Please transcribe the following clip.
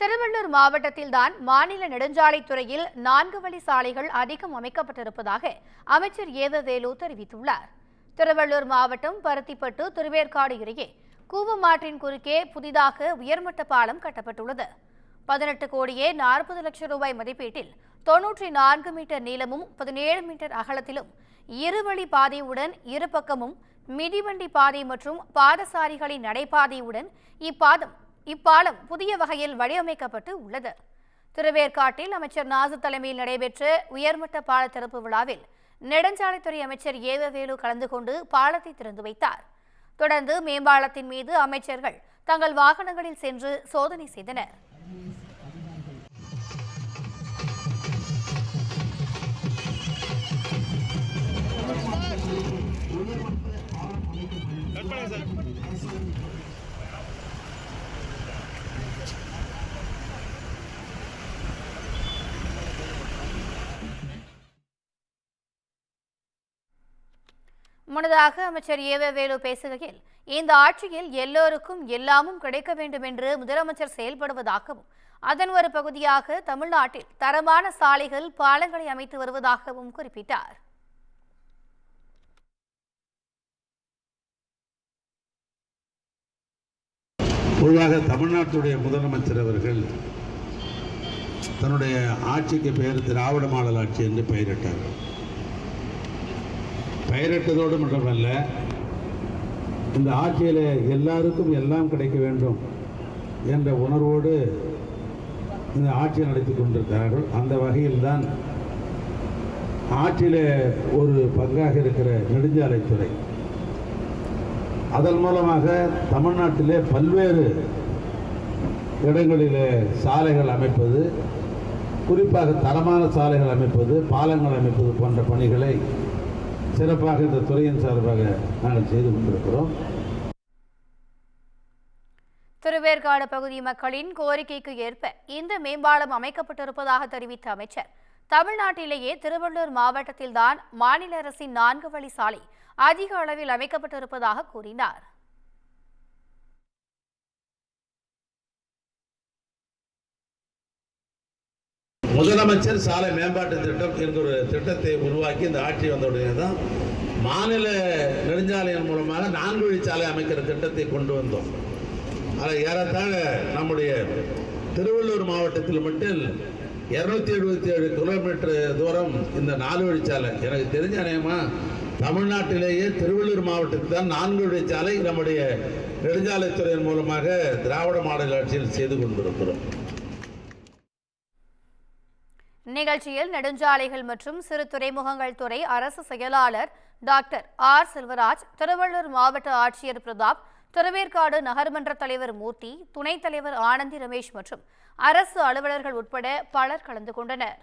திருவள்ளூர் மாவட்டத்தில்தான் மாநில நெடுஞ்சாலைத்துறையில் நான்கு வழி சாலைகள் அதிகம் அமைக்கப்பட்டிருப்பதாக அமைச்சர் ஏவவேலு தெரிவித்துள்ளார். திருவள்ளூர் மாவட்டம் பருத்திப்பட்டு திருவேற்காடு இடையே கூவமாற்றின் குறுக்கே புதிதாக உயர்மட்ட பாலம் கட்டப்பட்டுள்ளது. பதினெட்டு கோடியே நாற்பது லட்சம் ரூபாய் மதிப்பீட்டில் தொன்னூற்றி நான்கு மீட்டர் நீளமும் பதினேழு மீட்டர் அகலத்திலும் இருவழி பாதையுடன் இரு பக்கமும் மிதிவண்டி பாதை மற்றும் பாதசாரிகளின் நடைபாதையுடன் இப்பாதம் இப்பாலம் புதிய வகையில் வடிவமைக்கப்பட்டு உள்ளது. திருவேற்காட்டில் அமைச்சர் நாசு தலைமையில் நடைபெற்ற உயர்மட்ட பால திறப்பு விழாவில் நெடுஞ்சாலைத்துறை அமைச்சர் ஏவவேலு கலந்து கொண்டு பாலத்தை திறந்து வைத்தார். தொடர்ந்து மேம்பாலத்தின் மீது அமைச்சர்கள் தங்கள் வாகனங்களில் சென்று சோதனை செய்தனர். முன்னதாக அமைச்சர் ஏவவேலு பேசுகையில் இந்த ஆட்சியில் எல்லோருக்கும் எல்லாமும் கிடைக்க வேண்டும் என்று முதலமைச்சர் செயல்படுவதாகவும் அதன் ஒரு பகுதியாக தமிழ்நாட்டில் தரமான சாலைகள் பாலங்களை அமைத்து வருவதாகவும் குறிப்பிட்டார். பொதுவாக தமிழ்நாட்டுடைய முதலமைச்சர் அவர்கள் தன்னுடைய ஆட்சிக்கு பெயர் திராவிட மாடல் ஆட்சி என்று பெயரிட்டார்கள். பெயரிட்டதோடு மட்டுமல்ல இந்த ஆட்சியில் எல்லாருக்கும் எல்லாம் கிடைக்க வேண்டும் என்ற உணர்வோடு இந்த ஆட்சி நடத்தி கொண்டிருக்கிறார்கள். அந்த வகையில்தான் ஆட்சியில் ஒரு பங்காக இருக்கிற நெடுஞ்சாலைத்துறை. அதன் மூலமாக தமிழ்நாட்டிலே பல்வேறு இடங்களிலே சாலைகள் அமைப்பது குறிப்பாக தரமான சாலைகள் அமைப்பது பாலங்கள் அமைப்பது போன்ற பணிகளை சிறப்பாக இந்த துறையின் சார்பாக நாங்கள் செய்து கொண்டிருக்கிறோம். திருவேற்காடு பகுதி மக்களின் கோரிக்கைக்கு ஏற்ப இந்த மேம்பாலம் அமைக்கப்பட்டிருப்பதாக தெரிவித்த அமைச்சர் தமிழ்நாட்டிலேயே திருவள்ளூர் மாவட்டத்தில்தான் மாநில அரசின் நான்கு வழி சாலை அதிக அளவில் அமைக்கப்பட்டிருப்பதாக கூறினார். முதலமைச்சர் சாலை மேம்பாட்டு திட்டம் என்ற ஒரு திட்டத்தை உருவாக்கி இந்த ஆட்சி வந்த உடனே தான் மாநில நெடுஞ்சாலையின் மூலமாக நான்கு வழிச்சாலை அமைக்கிற திட்டத்தை கொண்டு வந்தோம். அதில் ஏறத்தாழ நம்முடைய திருவள்ளூர் மாவட்டத்தில் மட்டும் இரநூத்தி எழுபத்தி ஏழு கிலோமீட்டர் தூரம் இந்த நாலு வழிச்சாலை எனக்கு தெரிஞ்ச அநேகமாக தமிழ்நாட்டிலேயே திருவள்ளூர் மாவட்டத்தில் தான் நான்கு வழிச்சாலை நம்முடைய நெடுஞ்சாலைத்துறையின் மூலமாக திராவிட மாடல் ஆட்சியில் செய்து கொண்டிருக்கிறோம். நிகழ்ச்சியில் நெடுஞ்சாலைகள் மற்றும் சிறு துறைமுகங்கள் துறை அரசு செயலாளர் டாக்டர் ஆர் செல்வராஜ் திருவள்ளூர் மாவட்ட ஆட்சியர் பிரதாப் திருவேற்காடு நகர்மன்ற தலைவர் மூர்த்தி துணைத் தலைவர் ஆனந்தி ரமேஷ் மற்றும் அரசு அலுவலர்கள் உட்பட பலர் கலந்து கொண்டனர்.